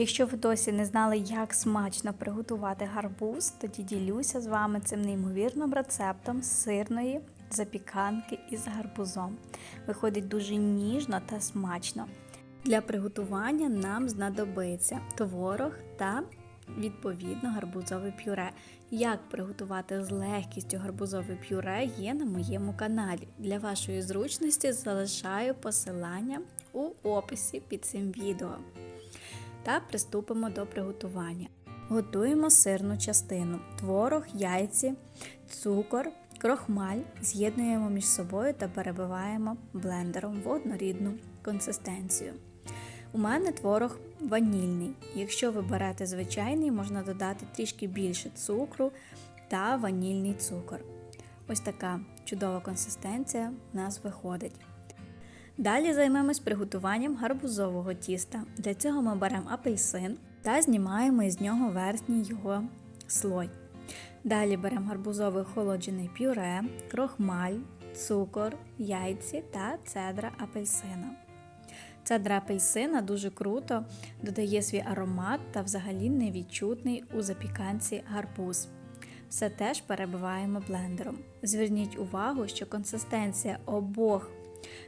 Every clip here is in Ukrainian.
Якщо ви досі не знали, як смачно приготувати гарбуз, тоді ділюся з вами цим неймовірним рецептом сирної запіканки із гарбузом. Виходить дуже ніжно та смачно. Для приготування нам знадобиться творог та відповідно гарбузове пюре. Як приготувати з легкістю гарбузове пюре є на моєму каналі. Для вашої зручності залишаю посилання у описі під цим відео. Та приступимо до приготування. Готуємо сирну частину: творог, яйці, цукор, крохмаль з'єднуємо між собою та перебиваємо блендером в однорідну консистенцію. У мене творог ванільний. Якщо ви берете звичайний, можна додати трішки більше цукру та ванільний цукор. Ось така чудова консистенція в нас виходить. Далі займемось приготуванням гарбузового тіста. Для цього ми беремо апельсин та знімаємо із нього верхній його слой. Далі беремо гарбузове охолоджене пюре, крохмаль, цукор, яйці та цедра апельсина. Цедра апельсина дуже круто додає свій аромат та взагалі невідчутний у запіканці гарбуз. Все теж перебиваємо блендером. Зверніть увагу, що консистенція обох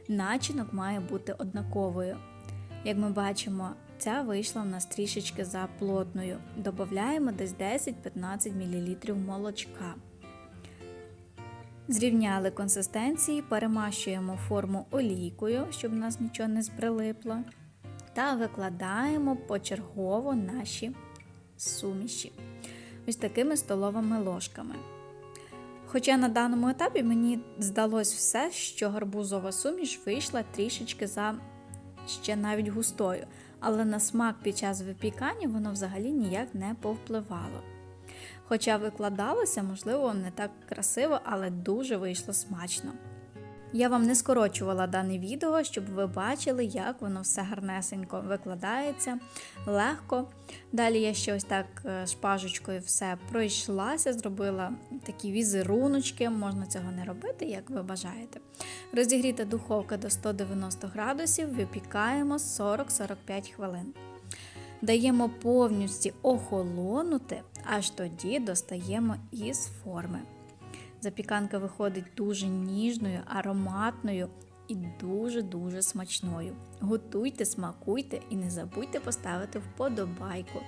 начинок має бути однаковою. Як ми бачимо, ця вийшла в нас трішечки заплотною. Додаємо десь 10-15 мл молочка. Зрівняли консистенції, перемащуємо форму олійкою, щоб у нас нічого не сприлипло. Та викладаємо почергово наші суміші. Ось такими столовими ложками. Хоча на даному етапі мені здалось все, що гарбузова суміш вийшла трішечки за ще навіть густою, але на смак під час випікання воно взагалі ніяк не повпливало. Хоча викладалося, можливо, не так красиво, але дуже вийшло смачно. Я вам не скорочувала дане відео, щоб ви бачили, як воно все гарнесенько викладається, легко. Далі я ще ось так е, шпажечкою все пройшлася, зробила такі візеруночки, можна цього не робити, як ви бажаєте. Розігріта духовка до 190 градусів, випікаємо 40-45 хвилин. Даємо повністю охолонути, аж тоді достаємо із форми. Запіканка виходить дуже ніжною, ароматною і дуже-дуже смачною. Готуйте, смакуйте і не забудьте поставити вподобайку.